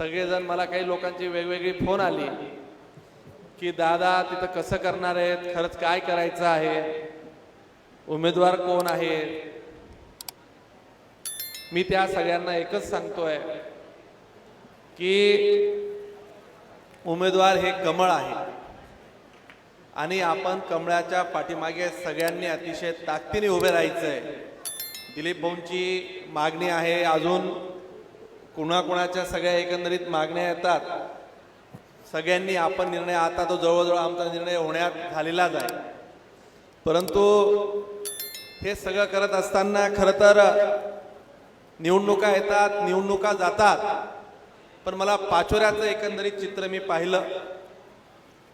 सगळेजण मला काही लोकांची वेगवेगळी फोन आली की दादा तिथं कसं करणार आहेत? खरंच काय करायचं आहे? उमेदवार कोण आहे मी त्या सगळ्यांना एकच सांगतोय की उमेदवार हे कमळ आहे आणि आपण कमळाच्या पाठीमागे सगळ्यांनी अतिशय ताकदीने उभे राहायचं आहे दिलीप भाऊंची मागणी आहे अजून. कुणाकुणाच्या सगळ्या एकंदरीत मागण्या येतात. सगळ्यांनी आपण निर्णय आता तो जवळजवळ आमचा निर्णय होण्यात झालेलाच आहे. परंतु हे सगळं करत असताना खरं तर निवडणुका येतात निवडणुका जातात. पण मला पाचोऱ्याचं एकंदरीत चित्र मी पाहिलं.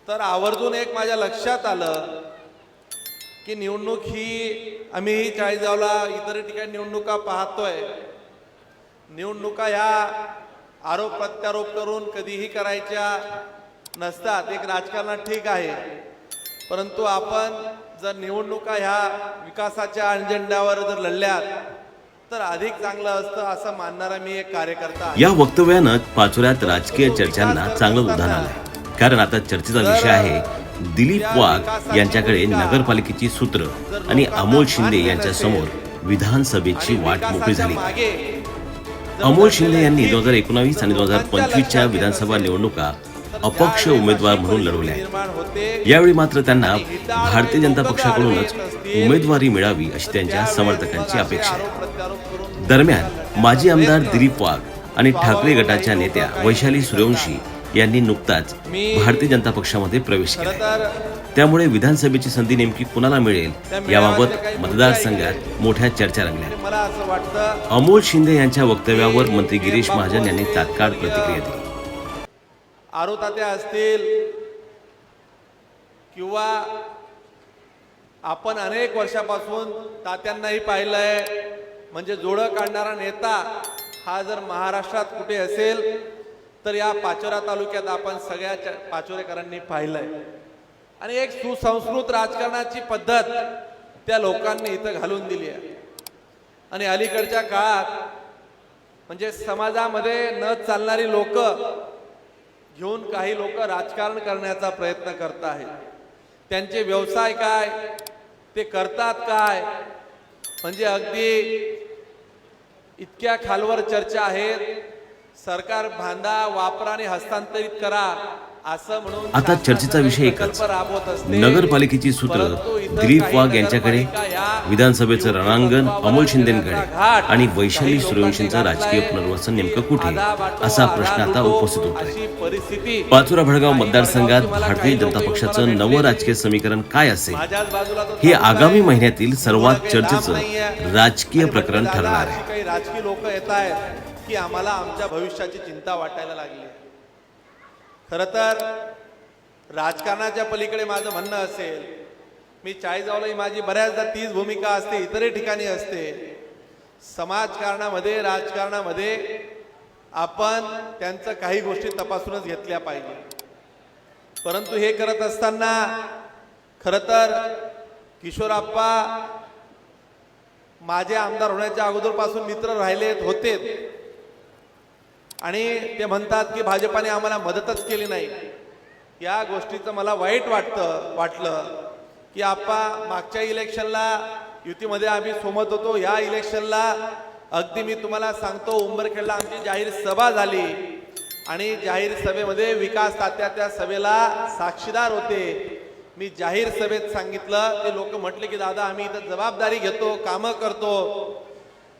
तर आवर्जून एक माझ्या लक्षात आलं की निवडणूक ही आम्ही चाळीसगावला इतर ठिकाणी निवडणुका पाहतोय. निवडणुका ह्या आरोप प्रत्यारोप करून कधीही करायच्या नसतात. एक राजकारणात ठीक आहे. परंतु आपण जर निवडणुका ह्या विकासाच्या अजेंड्यावर जर लढल्यात तर अधिक चांगलं असतं असं मानणारा मी एक कार्यकर्ता या वक्तव्यानं पाचोऱ्यात राजकीय चर्चांना चांगलं उधाण आलंय कारण आता चर्चेचा विषय आहे दिलीप वाघ यांच्याकडे नगरपालिकेची सूत्र आणि अमोल शिंदे यांच्या समोर विधानसभेची वाट मोकळी झाली. मागे अमोल शिंदे यांनी दोन हजार एकोणावीस आणि दोन हजार पंचवीसच्या विधानसभा निवडणुका अपक्ष उमेदवार म्हणून लढवल्या आहेत. यावेळी मात्र त्यांना भारतीय जनता पक्षाकडूनच उमेदवारी मिळावी अशी त्यांच्या समर्थकांची अपेक्षा आहे दरम्यान माजी आमदार दिलीप वाघ आणि ठाकरे गटाच्या नेत्या वैशाली सूर्यवंशी यांनी नुकताच भारतीय जनता पक्षामध्ये प्रवेश केला. त्यामुळे विधानसभेची संधी नेमकी कुणाला मिळेल याबाबत मतदारसंघात मोठ्या चर्चा रंगल्या अमोल शिंदे यांच्या वक्तव्यावर मंत्री गिरीश महाजन यांनी तात्काळ प्रतिक्रिया दिली. आरोतात्या असतील किंवा आपण अनेक वर्षापासून तात्यांनाही पाहिलंय म्हणजे जोडं काढणारा नेता हा जर महाराष्ट्रात कुठे असेल तर या पाचोरा तालुक्यात आपण सगळ्या पाचोरेकरांनी पाहिलंय. आणि एक सुसंस्कृत राजकारणाची पद्धत त्या लोकांनी इथं घालून दिली आहे. आणि अलीकडच्या काळात म्हणजे समाजामध्ये न चालणारी लोक घेऊन काही लोक राजकारण करण्याचा प्रयत्न करत आहेत. त्यांचे व्यवसाय काय? ते करतात काय? म्हणजे अगदी इतक्या खालवर चर्चा आहेत. सरकार बांधा वापरा आणि हस्तांतरित करा असं म्हणून आता चर्चेचा विषय एकच. नगरपालिकेची सूत्र दिलीप वाघ यांच्याकडे विधानसभेचं रणांगण अमोल शिंदेकडे आणि वैशाली सूर्यवंशींचं राजकीय पुनर्वसन नेमकं कुठे? असा प्रश्न आता उपस्थित होतोय पाचोरा भडगाव मतदारसंघात भारतीय जनता पक्षाचं नवं राजकीय समीकरण काय असेल? हे. आगामी महिन्यातील सर्वात चर्चेचं. राजकीय प्रकरण ठरणार आहे. की आम्हाला आमच्या भविष्याची चिंता वाटायला लागली. खर तर राजकारणाच्या पलीकडे माझं म्हणणं असेल मी चाळीजावलाही माझी बऱ्याचदा तीच भूमिका असते इतरही ठिकाणी असते. समाजकारणामध्ये राजकारणामध्ये आपण त्यांचं काही गोष्टी तपासूनच घेतल्या पाहिजे. परंतु हे करत असताना खरं तर किशोराप्पा माझे आमदार होण्याच्या अगोदरपासून मित्र राहिलेत होते आणि ते म्हणतात की भाजपाने आम्हाला मदतच केली नाही. या गोष्टीचं मला वाईट वाटतं वाटलं की आप्पा मागच्या इलेक्शनला युतीमध्ये आम्ही सोमत होतो. या इलेक्शनला अगदी मी तुम्हाला सांगतो उंबरखेडला आमची जाहीर सभा झाली. आणि जाहीर सभेमध्ये विकास तात्या त्या सभेला साक्षीदार होते. मी जाहीर सभेत सांगितलं ते लोक म्हटले की दादा आम्ही इथं जबाबदारी घेतो कामं करतो.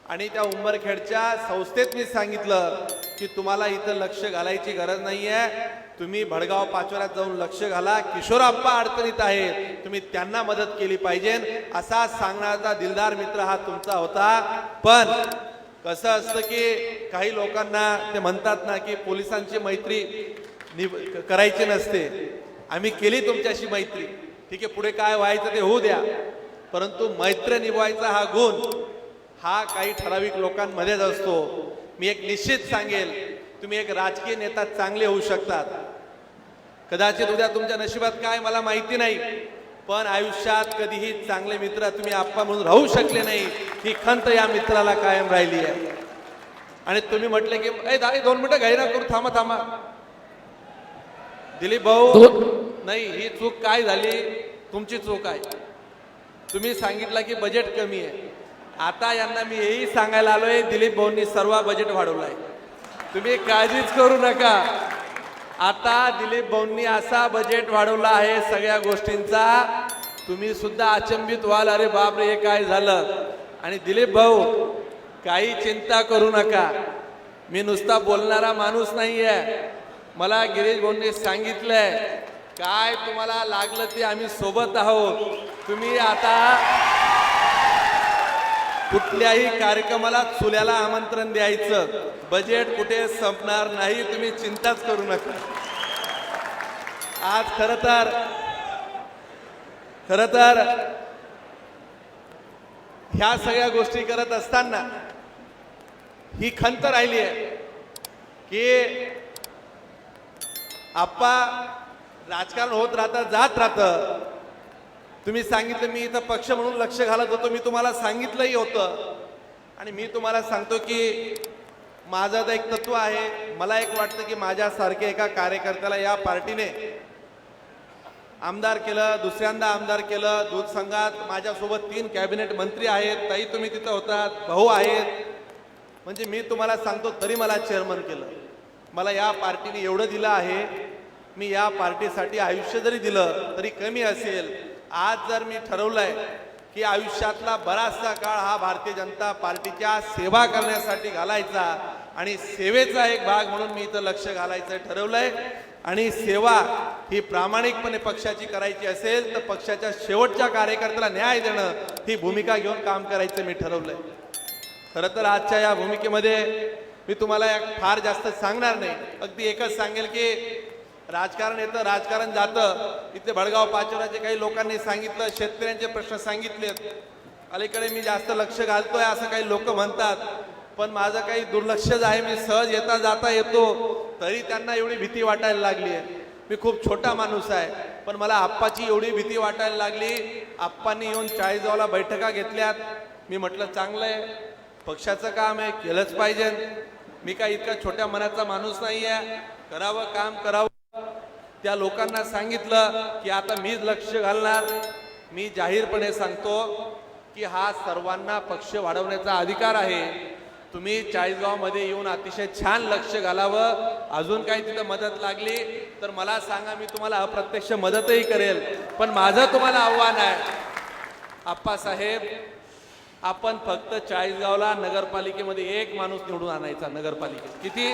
आणि त्या उंबरखेडच्या संस्थेत मी सांगितलं की तुम्हाला इथं लक्ष घालायची गरज नाही आहे तुम्ही भडगाव पाचोऱ्यात जाऊन लक्ष घाला. किशोरप्पा अडचणीत आहेत. तुम्ही त्यांना मदत केली पाहिजे. असा सांगण्याचा दिलदार मित्र हा तुमचा होता. पण कसं असतं की काही लोकांना ते म्हणतात ना की पोलिसांची मैत्री निभ करायची नसते. आम्ही केली तुमच्याशी मैत्री. ठीक आहे पुढे काय व्हायचं ते होऊ द्या. परंतु मैत्र निभवायचा हा गुण हा काही ठराविक लोकांमध्येच असतो. मी एक निश्चित सांगेल तुम्ही एक राजकीय नेता चांगले होऊ शकतात. कदाचित उद्या तुमच्या नशिबात काय मला माहिती नाही पण आयुष्यात कधीही चांगले मित्र तुम्ही आप्पा म्हणून राहू शकले नाही ही खंत या मित्राला कायम राहिली आहे. आणि तुम्ही म्हटले की ए दाई दोन मिनिटं घाई ना करू थांबा थांबा. दिलीप भाऊ नाही ही चूक काय झाली? तुमची चूक आहे. तुम्ही सांगितलं की बजेट कमी आहे. आता यांना मी हेही सांगायला आलोय दिलीप भाऊंनी सर्व बजेट वाढवलाय. तुम्ही काळजीच करू नका. आता दिलीप भाऊंनी असा बजेट वाढवला आहे सगळ्या गोष्टींचा तुम्ही सुद्धा अचंबित व्हाल. अरे बापरे हे काय झालं? आणि दिलीप भाऊ काही चिंता करू नका. मी नुसता बोलणारा माणूस नाहीये. मला गिरीश भाऊंनी सांगितलंय काय तुम्हाला लागलं ते आम्ही सोबत आहोत. तुम्ही आता कुठल्याही कार्यक्रमाला चुल्याला आमंत्रण द्यायचं. बजेट कुठे संपणार नाही तुम्ही चिंताच करू नका. आज खर तर खर तर ह्या सगळ्या गोष्टी करत असताना ही खंत राहिली आहे की आप्पा राजकारण होत राहतं जात राहतं. तुम्ही सांगितलं मी इथं पक्ष म्हणून लक्ष घालत होतो. मी तुम्हाला सांगितलंही होतं. आणि मी तुम्हाला सांगतो की माझं तर एक तत्व आहे. मला एक वाटतं की माझ्यासारख्या एका कार्यकर्त्याला या पार्टीने आमदार केलं दुसऱ्यांदा आमदार केलं दूध संघात माझ्यासोबत तीन कॅबिनेट मंत्री आहेत ताई तुम्ही तिथं होतात भाऊ आहेत. म्हणजे मी तुम्हाला सांगतो तरी मला चेअरमन केलं. मला या पार्टीने एवढं दिलं आहे. मी या पार्टीसाठी आयुष्य जरी दिलं तरी कमी असेल. आज जर मी ठरवलंय की आयुष्यातला बराचसा काळ हा भारतीय जनता पार्टीच्या सेवा करण्यासाठी घालायचा आणि सेवेचा एक भाग म्हणून मी इथं लक्ष घालायचं ठरवलंय आणि सेवा ही प्रामाणिकपणे पक्षाची करायची असेल तर पक्षाच्या शेवटच्या कार्यकर्त्याला न्याय देणं ही भूमिका घेऊन काम करायचं मी ठरवलंय. खरं तर आजच्या या भूमिकेमध्ये मी तुम्हाला फार जास्त सांगणार नाही. अगदी एकच सांगेल की राजकारण येतं राजकारण जातं. इथे भडगाव पाचोराचे काही लोकांनी सांगितलं शेतकऱ्यांचे प्रश्न सांगितलेत. अलीकडे मी जास्त लक्ष घालतोय असं काही लोक म्हणतात. पण माझं काही दुर्लक्षच आहे मी सहज येता जाता येतो तरी त्यांना एवढी भीती वाटायला लागली आहे. मी खूप छोटा माणूस आहे पण मला आप्पाची एवढी भीती वाटायला लागली. आप्पांनी येऊन चाळीसगावला बैठका घेतल्यात. मी म्हटलं चांगलं आहे पक्षाचं काम आहे केलंच पाहिजे. मी काय इतका छोट्या मनाचा माणूस नाही आहे करावं काम करावं. त्या लोकांना सांगितलं की आता मीच लक्ष घालणार. मी जाहीरपणे सांगतो की हा सर्वांना पक्ष वाढवण्याचा अधिकार आहे. तुम्ही चाळीसगावमध्ये येऊन अतिशय छान लक्ष घालावं. अजून काही तिथं मदत लागली तर मला सांगा मी तुम्हाला अप्रत्यक्ष मदतही करेल. पण माझं तुम्हाला आव्हान आहे. आप्पासाहेब आपण फक्त चाळीसगावला नगरपालिकेमध्ये एक माणूस निवडून आणायचा नगरपालिकेत. किती?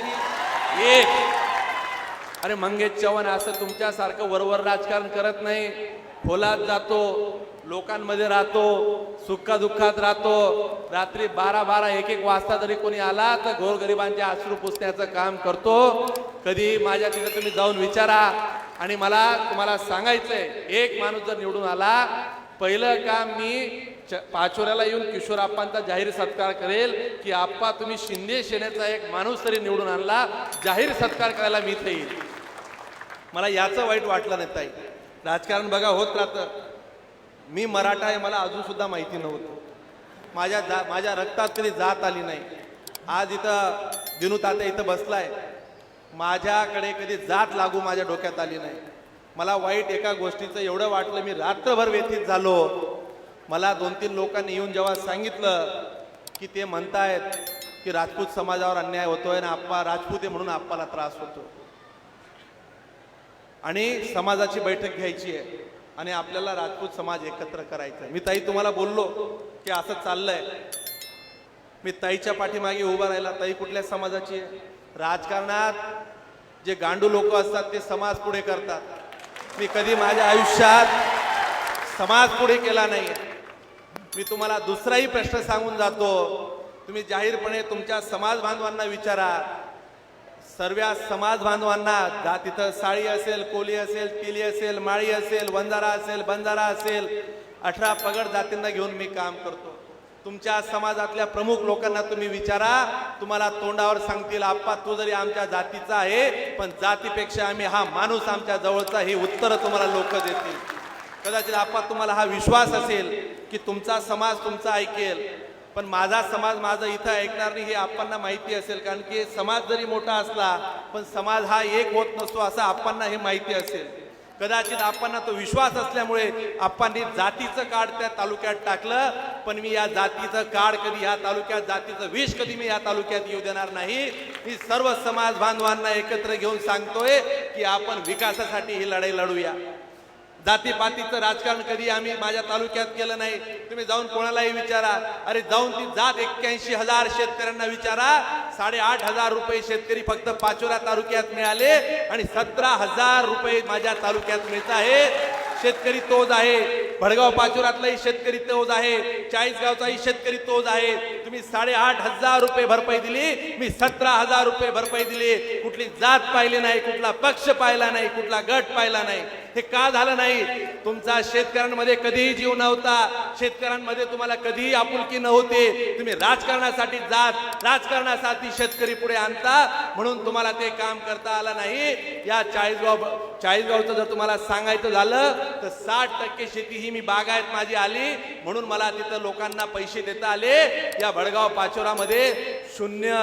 एक. अरे मंगेश चव्हाण असं तुमच्यासारखं वरवर राजकारण करत नाही. खोलात जातो लोकांमध्ये राहतो सुखा दुःखात राहतो. रात्री बारा बारा एक एक वाजता जरी कोणी आला तर गोरगरिबांचे अश्रू पुसण्याचं काम करतो. कधी माझ्या तिथे तुम्ही जाऊन विचारा. आणि मला तुम्हाला सांगायचंय एक माणूस जर निवडून आला पहिलं काम मी च- पाचोऱ्याला येऊन किशोर आप्पांचा जाहीर सत्कार करेल की आप्पा तुम्ही शिंदे सेनेचा एक माणूस तरी निवडून आणला जाहीर सत्कार करायला मी इथे येईल. मला याचं वाईट वाटलं नाही ताई. राजकारण बघा होत राहतं. मी मराठा आहे मला अजूनसुद्धा माहिती नव्हतं. माझ्या जा माझ्या रक्तात कधी जात आली नाही. आज इथं दिनू तात्या इथं बसलाय. माझ्याकडे कधी जात लागू माझ्या डोक्यात आली नाही. मला वाईट एका गोष्टीचं एवढं वाटलं मी रात्रभर व्यथित झालो. मला दोन तीन लोकांनी येऊन जेव्हा सांगितलं की ते म्हणतायत की राजपूत समाजावर अन्याय होतोय आणि आप्पा राजपूत आहे म्हणून आप्पाला त्रास होतो. आणि समाजाची बैठक घ्यायची आहे. आणि आपल्याला राजपूत समाज एकत्र करायचा आहे मी ताई तुम्हाला बोललो की असं चाललंय. मी ताईच्या पाठीमागे उभा राहिला. ताई कुठल्या समाजाची आहे? राजकारणात जे गांडू लोक असतात ते समाज पुढे करतात. मी कधी माझ्या आयुष्यात समाज पुढे केला नाही मी तुम्हाला दुसराही प्रश्न सांगून जातो. तुम्ही जाहीरपणे तुमच्या समाज बांधवांना विचारा. सर्व समाज बांधवांना जा तिथं साळी असेल कोली असेल तिली असेल माळी असेल वंजारा असेल बंजारा असेल अठरा पगड जातींना घेऊन मी काम करतो. तुमच्या समाजातल्या प्रमुख लोकांना तुम्ही विचारा तुम्हाला तोंडावर सांगतील आप्पा तू जरी आमच्या जातीचा आहे पण जातीपेक्षा आम्ही हा माणूस आमच्या जवळचा ही उत्तरं तुम्हाला लोक देतील. कदाचित आप्पा तुम्हाला हा विश्वास असेल की तुमचा समाज तुमचा ऐकेल पण माझा समाज माझं इथं ऐकणार नाही हे आपणना माहिती असेल. कारण की समाज जरी मोठा असला पण समाज हा एक होत नसतो असं आपणना हे माहिती असेल. कदाचित आपणना तो विश्वास असल्यामुळे आपण जातीचं कार्ड त्या तालुक्यात टाकलं पण मी या जातीचं कार्ड कधी या तालुक्यात जातीचं विष कधी मी या तालुक्यात येऊ देणार नाही. मी सर्व समाज बांधवांना एकत्र घेऊन सांगतोय की आपण विकासासाठी ही लढाई लढूया. जातीपातीचं राजकारण कधी आम्ही माझ्या तालुक्यात केलं नाही. तुम्ही जाऊन कोणालाही विचारा. अरे जाऊन ती जात एक्क्याऐंशी हजार शेतकऱ्यांना विचारा. साडेआठ हजार रुपये शेतकरी फक्त पाचोरा तालुक्यात मिळाले आणि सतरा हजार रुपये माझ्या तालुक्यात मिळत आहे शेतकरी तोच आहे. भडगाव पाचोरातलाही शेतकरी तोच आहे. चाळीसगावचाही शेतकरी तोच आहे. तुम्ही साडेआठ हजार रुपये भरपाई दिली. मी सतरा हजार रुपये भरपाई दिली. कुठली जात पाहिली नाही कुठला पक्ष पाहिला नाही कुठला गट पाहिला नाही. हे का झालं नाही? तुमचा शेतकऱ्यांमध्ये कधीही जीव नव्हता. शेतकऱ्यांमध्ये तुम्हाला कधीही आपुलकी नव्हती. तुम्ही राजकारणासाठी जात राजकारणासाठी शेतकरी पुढे आणता म्हणून तुम्हाला ते काम करता आलं नाही. या चाळीसगाव चाळीसगावचं जर तुम्हाला सांगायचं झालं तर साठ टक्के शेती ही मी बागायत माझी आली म्हणून मला तिथं लोकांना पैसे देता आले. या भडगाव पाचोरामध्ये शून्य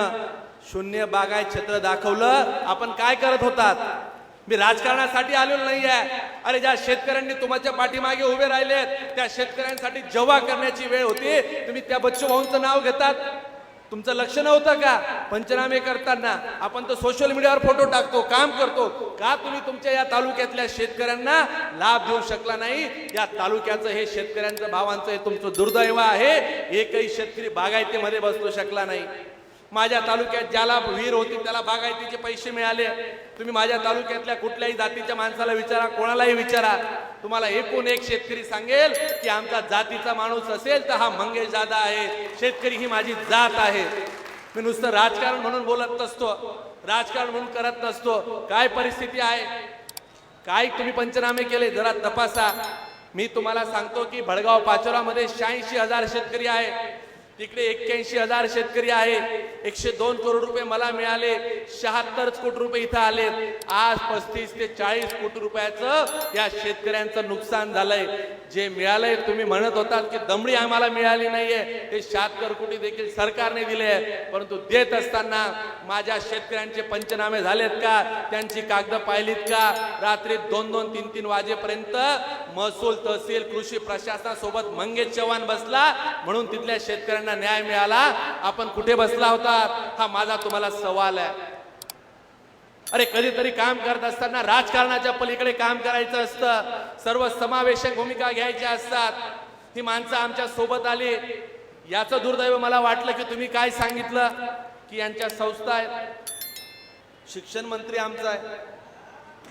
शून्य बागायत क्षेत्र दाखवलं. आपण काय करत होतात? मी राजकारणासाठी आलेलो नाही आहे अरे ज्या शेतकऱ्यांनी तुमच्या पाठीमागे उभे राहिलेत त्या शेतकऱ्यांसाठी जेव्हा करण्याची वेळ होती तुम्ही त्या बच्चू भाऊंचं नाव घेतात. तुमचं लक्ष नव्हतं का? पंचनामे करताना आपण तर सोशल मीडियावर फोटो टाकतो काम करतो. का तुम्ही तुमच्या या तालुक्यातल्या शेतकऱ्यांना लाभ देऊ शकला नाही? या तालुक्याचं हे शेतकऱ्यांचं भावांचं हे तुमचं दुर्दैव आहे. एकही शेतकरी बागायतीमध्ये बसू शकला नाही. माझ्या तालुक्यात ज्याला विहीर होती त्याला बागायतीचे पैसे मिळाले. तुम्ही माझ्या तालुक्यातल्या कुठल्याही जातीच्या माणसाला विचारा कोणालाही विचारा. तुम्हाला एकूण एक शेतकरी सांगेल की आमचा जातीचा माणूस असेल तर हा मंगेश दादा आहे. शेतकरी ही माझी जात आहे. मी नुसतं राजकारण म्हणून बोलत नसतो. राजकारण म्हणून करत नसतो. काय परिस्थिती आहे? काय तुम्ही पंचनामे केले? जरा तपासा. मी तुम्हाला सांगतो की भडगाव पाचोरामध्ये शहाऐंशी हजार शेतकरी आहे. तिकडे एक्क्याऐंशी हजार शेतकरी आहे. एकशे दोन करोड रुपये मला मिळाले. शहात्तर कोटी रुपये इथं आले आज पस्तीस ते चाळीस कोटी रुपयाचं या शेतकऱ्यांचं नुकसान झालंय. जे मिळालंय तुम्ही म्हणत होतात की दमडी आम्हाला मिळाली नाहीये. ते शहात्तर कोटी देखील सरकारने दिले आहे परंतु देत असताना माझ्या शेतकऱ्यांचे पंचनामे झालेत का? त्यांची कागद पाहिलीत का? रात्री दोन दोन तीन तीन वाजेपर्यंत महसूल तहसील कृषी प्रशासनासोबत मंगेश चव्हाण बसला. म्हणून तिथल्या शेतकऱ्यांना न्याय मिळाला आपण कुठे बसला होता? हा माझा तुम्हाला सवाल आहे. अरे कधीतरी काम करत असताना राजकारणाच्या पलीकडे काम करायचं असतं. सर्व समावेशक भूमिका घ्यायच्या असतात. ही माणसं आमच्यासोबत आली. याचं दुर्दैव मला वाटलं की तुम्ही काय सांगितलं? की यांच्या संस्था आहेत. शिक्षण मंत्री आमचा आहे.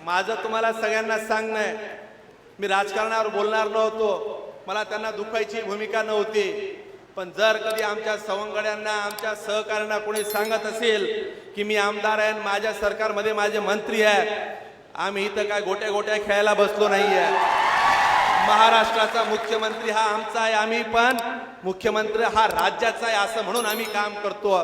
माझं तुम्हाला सगळ्यांना सांगणं आहे. मी राजकारणावर बोलणार नव्हतो. मला त्यांना दुखायची भूमिका नव्हती. पण जर कधी आमच्या सवंगड्यांना आमच्या सहकाऱ्यांना कोणी सांगत असेल की मी आमदार आहे माझ्या सरकारमध्ये माझे मंत्री आहे आम्ही इथं काय गोट्या गोट्या खेळायला बसलो नाही आहे महाराष्ट्राचा मुख्यमंत्री हा आमचा आहे आम्ही पण मुख्यमंत्री हा राज्याचा आहे असं म्हणून आम्ही काम करतो.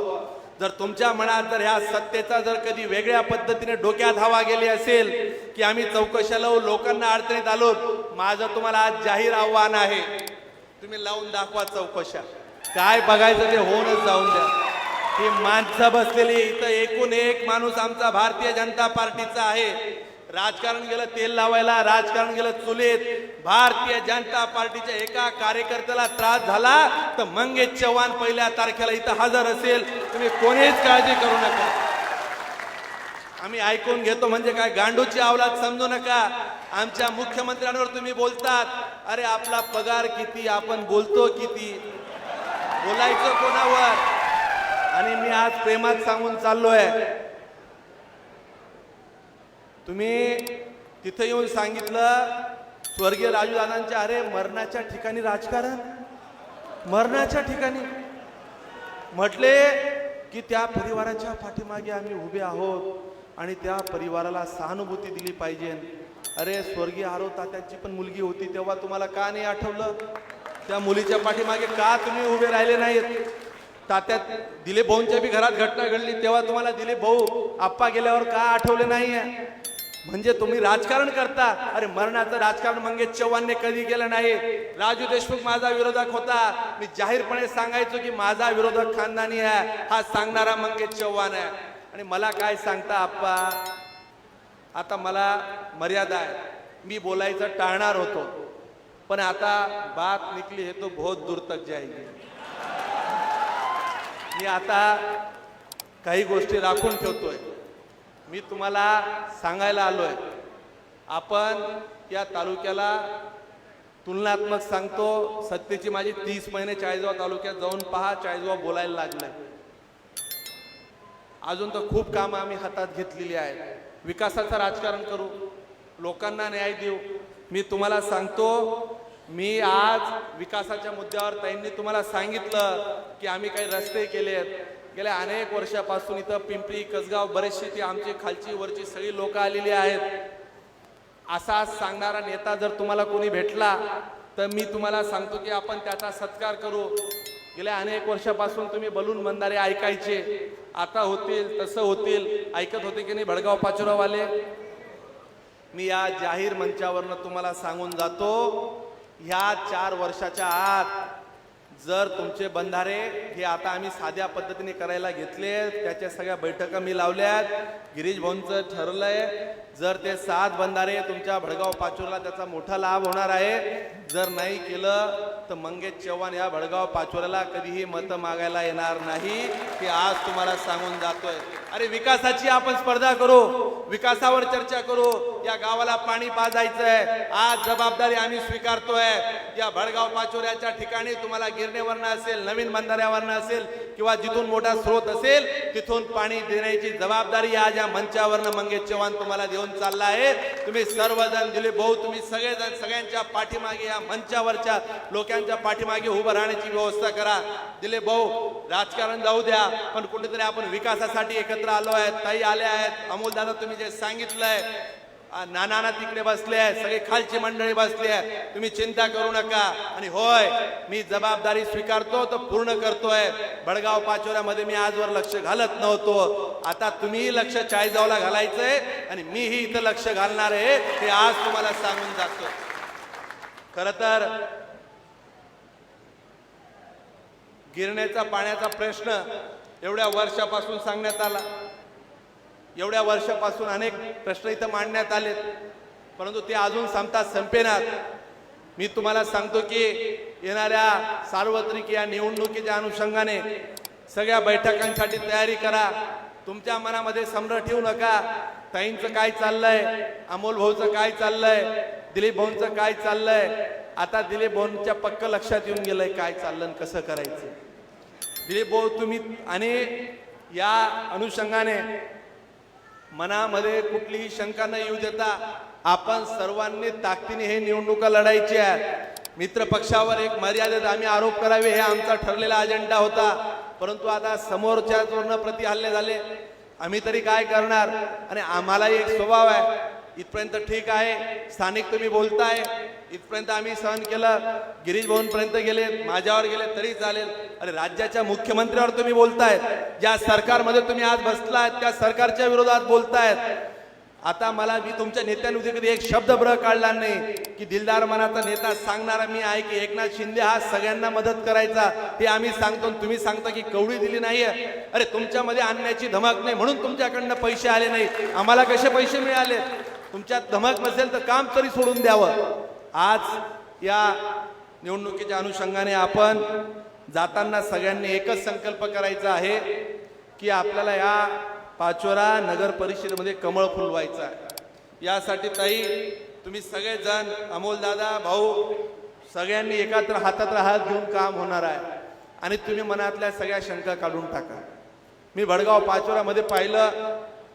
जर तुमच्या मनात जर ह्या सत्तेचा जर कधी वेगळ्या पद्धतीने डोक्यात हवा गेली असेल की आम्ही चौकशाला लोकांना अडचणीत आलो माझं तुम्हाला आज जाहीर आव्हान आहे. तुम्ही लावून दाखवा चौकशा. काय बघायचं ते होऊनच जाऊन द्या. ही माणसं बसलेली इथं एकूण एक माणूस आमचा भारतीय जनता पार्टीचा आहे. राजकारण गेलं तेल लावायला. राजकारण गेलं चुलीत. भारतीय जनता पार्टीच्या एका कार्यकर्त्याला त्रास झाला तर मंगेश चव्हाण पहिल्या तारखेला इथं हजर असेल. तुम्ही कोणीच काळजी करू नका. आम्ही ऐकून घेतो म्हणजे काय गांडूची अवलाद समजू नका. आमच्या मुख्यमंत्र्यांवर तुम्ही बोलतात. अरे आपला पगार किती? आपण बोलतो किती? बोलायचं कोणावर? आणि मी आज प्रेमात सांगून चाललोय. तुम्ही तिथे येऊन सांगितलं स्वर्गीय राजू दादांच्या अरे मरणाच्या ठिकाणी राजकारण? मरणाच्या ठिकाणी? म्हटले की त्या परिवाराच्या पाठीमागे आम्ही उभे आहोत आणि त्या परिवाराला सहानुभूती दिली पाहिजे. अरे स्वर्गीय आरो तात्याची पण मुलगी होती तेव्हा तुम्हाला का नाही आठवलं? त्या मुलीच्या पाठीमागे का तुम्ही उभे राहिले नाहीत? तात्यात दिलीप भाऊंच्या बी घरात घटना घडली तेव्हा तुम्हाला दिलीप भाऊ आप्पा गेल्यावर का आठवले नाहीये? म्हणजे तुम्ही राजकारण करता. अरे मरणाचं राजकारण मंगेश चव्हाणने कधी केलं नाही. राजू देशमुख माझा विरोधक होता. मी जाहीरपणे सांगायचो की माझा विरोधक खानदानी आहे. हा सांगणारा मंगेश चव्हाण आहे. आणि मला काय सांगता आप्पा? आता मला मर्यादा आहे. मी बोलायचं टाळणार होतो. पण आता बात निकली हे तो बहुत दूर तक जाएगी. मी आता काही गोष्टी राखून ठेवतोय. मी तुम्हाला सांगायला आलोय. आपण या तालुक्याला तुलनात्मक सांगतो सत्तेची माझी तीस महिने चाळीसगाव तालुक्यात जाऊन पहा चाळीसगाव बोलायला लागलाय. अजून तर खूप कामं आम्ही हातात घेतलेली आहेत. विकासाचं राजकारण करू लोकांना न्याय देऊ मी तुम्हाला सांगतो मी आज विकासाच्या मुद्द्यावर ताईंनी तुम्हाला सांगितलं की आम्ही काही रस्ते केले आहेत. गेल्या अनेक वर्षापासून इथं पिंपरी कसगाव बरेचसे ती आमची खालची वरची सगळी लोक आलेली आहेत. असा सांगणारा नेता जर तुम्हाला कोणी भेटला तर मी तुम्हाला सांगतो की आपण त्याचा सत्कार करू. गेल्या अनेक वर्षापासून तुम्ही बलून बंधारे ऐकायचे. आता होतील तसं होतील. ऐकत होते की नाही भडगाव पाचोरावाले? मी या जाहीर मंचावरनं तुम्हाला सांगून जातो ह्या चार वर्षाच्या आत जर तुमचे बंधारे हे आता आम्ही साध्या पद्धतीने करायला घेतले त्याच्या सगळ्या बैठका मी लावल्यात गिरीश भाऊंचं ठरलंय जर ते सात बंधारे तुमच्या भडगाव पाचोरला त्याचा मोठा लाभ होणार आहे जर नाही केलं तर मंगेश चव्हाण या भडगाव पाचोऱ्याला कधीही मतं मागायला येणार नाही हे आज तुम्हाला सांगून जातोय. अरे विकासाची आपण स्पर्धा करू विकासावर चर्चा करू. या गावाला पाणी पाजायचंय. आज जबाबदारी आम्ही स्वीकारतोय. या भडगाव पाचोऱ्याच्या ठिकाणी तुम्हाला गिरणेवरनं असेल नवीन बंधाऱ्यावरनं असेल किंवा जिथून मोठा स्रोत असेल तिथून पाणी देण्याची जबाबदारी आज या मंचावरनं मंगेश चव्हाण तुम्हाला देऊन चालला आहे. तुम्ही सर्वजण दिले भाऊ तुम्ही सगळेजण सगळ्यांच्या पाठीमागे या मंचावरच्या लोकांच्या पाठीमागे उभं राहण्याची व्यवस्था करा. दिले भाऊ राजकारण जाऊ द्या पण कुठेतरी आपण विकासासाठी एकत्र आलो आहेत ताई आल्या आहेत. अमोल दादा तुम्ही जे सांगितलंय नाना तिकडे बसले आहेत सगळे खालची मंडळी बसली आहे तुम्ही चिंता करू नका. आणि होय मी जबाबदारी स्वीकारतो तर पूर्ण करतोय. बडगाव पाचोऱ्यामध्ये मी आजवर लक्ष घालत नव्हतो. आता तुम्हीही लक्ष चाळीसगावला घालायचंय आणि मीही इथं लक्ष घालणार आहे हे आज तुम्हाला सांगून जातो. खर तर गिरण्याचा पाण्याचा प्रश्न एवढ्या वर्षापासून सांगण्यात आला. एवढ्या वर्षापासून अनेक प्रश्न इथं मांडण्यात आलेत. परंतु ते अजून संपतात संपेनात. मी तुम्हाला सांगतो की येणाऱ्या सार्वत्रिक या निवडणुकीच्या अनुषंगाने सगळ्या बैठकांसाठी तयारी करा. तुमच्या मनामध्ये सम्र ठेवू नका. ताईंचं काय चाललंय? अमोल भाऊचं काय चाललंय? दिलीप भाऊंचं काय चाललंय? आता दिलीप भाऊंच्या पक्क लक्षात येऊन गेलंय काय चाललं आणि कसं करायचं? दिलीप भाऊ तुम्ही आणि या अनुषंगाने मनामध्ये कुठलीही शंका न येऊ देता आपण सर्वांनी ताकदीने हे निवडणुका लढायची आहेत. मित्र पक्षावर एक मर्यादित आम्ही आरोप करावे हे आमचा ठरलेला अजेंडा होता. परंतु आता समोरच्या जोरनं प्रति हल्ले झाले. आम्ही तरी काय करणार? आणि आम्हालाही एक स्वभाव आहे. इथपर्यंत ठीक आहे. स्थानिक तुम्ही बोलताय. इथपर्यंत आम्ही सहन केलं. गिरीश भाऊंपर्यंत गेले माझ्यावर गेले तरी चालेल. अरे राज्याच्या मुख्यमंत्र्यावर तुम्ही बोलतायत. ज्या सरकारमध्ये तुम्ही आज बसलात त्या सरकारच्या विरोधात बोलतायत. आता मला मी तुमच्या नेत्यांमध्ये कधी एक शब्द ब्र काढला नाही की दिलदार मनाचा नेता सांगणारा मी आहे की एकनाथ शिंदे हा सगळ्यांना मदत करायचा. ते आम्ही सांगतो आणि तुम्ही सांगता की कवडी दिली नाहीये. अरे तुमच्यामध्ये आणण्याची धमक नाही म्हणून तुमच्याकडनं पैसे आले नाही. आम्हाला कसे पैसे मिळाले? तुमच्यात धमक नसेल तर काम तरी सोडून द्यावं. आज या निवडणुकीच्या अनुषंगाने आपण जाताना सगळ्यांनी एकच संकल्प करायचा आहे की आपल्याला या पाचोरा नगर परिषदेमध्ये कमळ फुलवायचं आहे. यासाठी ताई तुम्ही सगळेजण अमोल दादा भाऊ सगळ्यांनी एकत्र हातात हात घेऊन काम होणार आहे. आणि तुम्ही मनातल्या सगळ्या शंका काढून टाका. मी भडगाव पाचोरामध्ये पाहिलं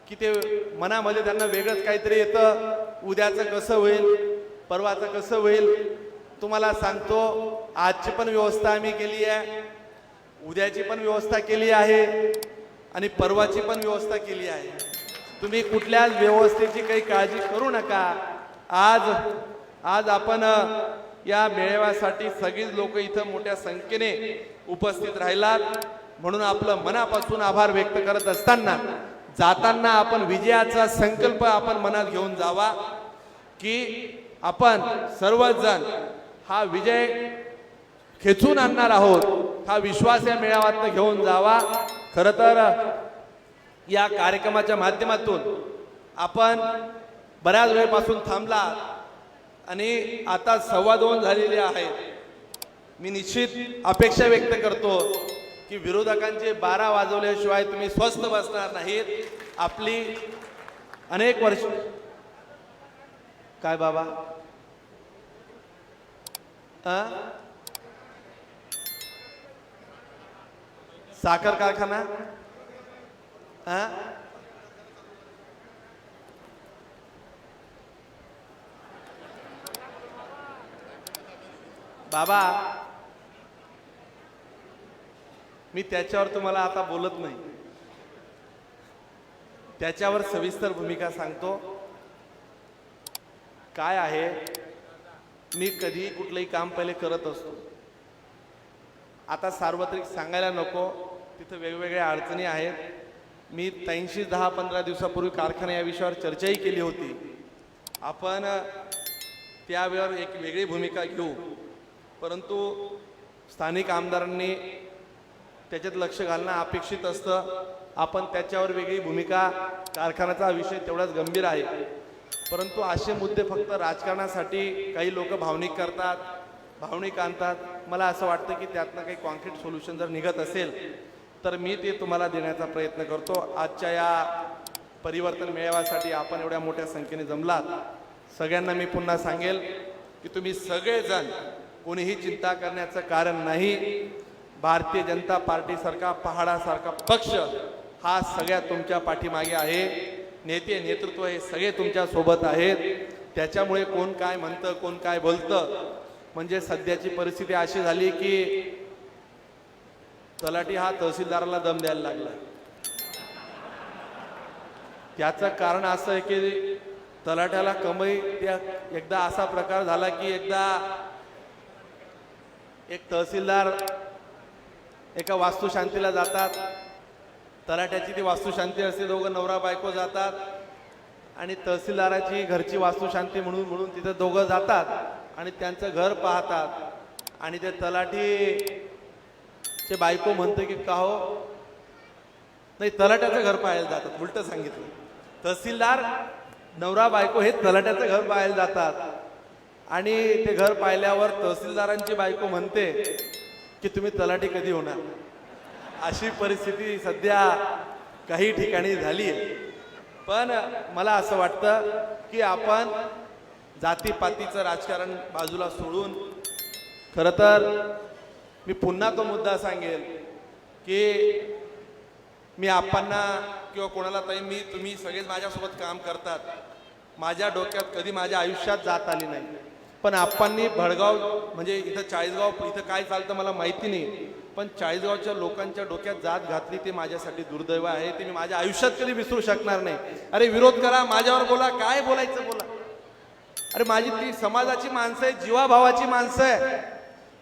की ते मनामध्ये त्यांना वेगळंच काहीतरी येतं. उद्याचं कसं होईल? परवाचं कसं होईल तुम्हाला सांगतो आजची पण व्यवस्था आम्ही केली आहे. उद्याची पण व्यवस्था केली आहे आणि परवाची पण व्यवस्था केली आहे. तुम्ही कुठल्याच व्यवस्थेची काही काळजी करू नका. आज आज आपण या मेळाव्यासाठी सगळीच लोक इथं मोठ्या संख्येने उपस्थित राहिलात. म्हणून आपलं मनापासून आभार व्यक्त करत असताना जाताना आपण विजयाचा संकल्प आपण मनात घेऊन जावा की आपण सर्वजण हा विजय खेचून आणणार आहोत. हा विश्वास या मेळाव्यात घेऊन जावा. खरं तर या कार्यक्रमाच्या माध्यमातून आपण बऱ्याच वेळपासून थांबला आणि आता सव्वा दोन झालेले आहेत. मी निश्चित अपेक्षा व्यक्त करतो की विरोधकांचे बारा वाजवल्याशिवाय तुम्ही स्वस्थ बसणार नाहीत. आपली अनेक वर्ष काय बाबा आ? साखर कारखाना आ? बाबा मी त्याच्यावर तुम्हाला आता बोलत नाही त्याच्यावर सविस्तर भूमिका सांगतो काय आहे? मी कधी कुठलंही काम पहिले करत असतो. आता सार्वत्रिक सांगायला नको तिथं वेगवेगळ्या अडचणी आहेत. मी त्र्याऐंशी दहा पंधरा दिवसापूर्वी कारखाना या विषयावर चर्चाही केली होती. आपण त्यावेळेवर एक वेगळी भूमिका घेऊ. परंतु स्थानिक आमदारांनी त्याच्यात लक्ष घालणं अपेक्षित असतं. आपण त्याच्यावर वेगळी भूमिका कारखान्याचा विषय तेवढाच गंभीर आहे. परंतु असे मुद्दे फक्त राजकारणासाठी काही लोक भावनिक करतात भावनिक आणतात. मला असं वाटतं की त्यातनं काही कॉन्क्रीट सोल्युशन जर निघत असेल तर मी ते तुम्हाला देण्याचा प्रयत्न करतो. आजच्या या परिवर्तन मेळाव्यासाठी आपण एवढ्या मोठ्या संख्येने जमलात. सगळ्यांना मी पुन्हा सांगेल की तुम्ही सगळेजण कोणीही चिंता करण्याचं कारण नाही. भारतीय जनता पार्टीसारखा पहाडासारखा पक्ष हा सगळ्या तुमच्या पाठीमागे आहे. नेते नेतृत्व हे सगळे तुमच्यासोबत आहेत. त्याच्यामुळे कोण काय म्हणतं कोण काय बोलतं म्हणजे सध्याची परिस्थिती अशी झाली की तलाठी हा तहसीलदाराला दम द्यायला लागला. त्याचं कारण असं आहे की तलाट्याला कमाई त्या एकदा असा प्रकार झाला की एकदा एक तहसीलदार एका वास्तुशांतीला जातात. तलाट्याची ती वास्तुशांती असते. दोघं नवरा बायको जातात. आणि तहसीलदाराची घरची वास्तुशांती म्हणून म्हणून तिथं दोघं जातात आणि त्यांचं घर पाहतात. आणि ते तलाठी चे बायको म्हणते की का हो? नाही तलाट्याचं घर पाहायला जातात. उलटं सांगितलं. तहसीलदार नवरा बायको हे तलाट्याचं घर पाहायला जातात. आणि ते घर पाहिल्यावर तहसीलदारांची बायको म्हणते की तुम्ही तलाठी कधी होणार? अशी परिस्थिती सध्या काही ठिकाणी झाली आहे. पण मला असं वाटतं की आपण जातीपातीचं राजकारण बाजूला सोडून खरं तर मी पुन्हा तो मुद्दा सांगेल की मी आप्पांना किंवा कोणाला ताई मी तुम्ही सगळेच माझ्यासोबत काम करतात. माझ्या डोक्यात कधी माझ्या आयुष्यात जात आली नाही. पण आप्पांनी भडगाव म्हणजे इथं चाळीसगाव इथं काय चालतं मला माहिती नाही. पण चाळीसगावच्या लोकांच्या डोक्यात जात घातली ते माझ्यासाठी दुर्दैव आहे. ते मी माझ्या आयुष्यात कधी विसरू शकणार नाही. अरे विरोध करा माझ्यावर बोला काय बोलायचं बोला. अरे माझी ती समाजाची माणसं आहे जीवाभावाची माणसं आहे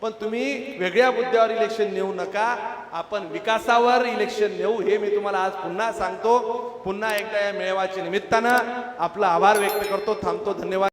पण तुम्ही वेगळ्या मुद्द्यावर इलेक्शन नेऊ नका. आपण विकासावर इलेक्शन नेऊ हे मी तुम्हाला आज पुन्हा सांगतो. पुन्हा एकदा या मेळाव्याच्या निमित्तानं आपला आभार व्यक्त करतो. थांबतो. धन्यवाद.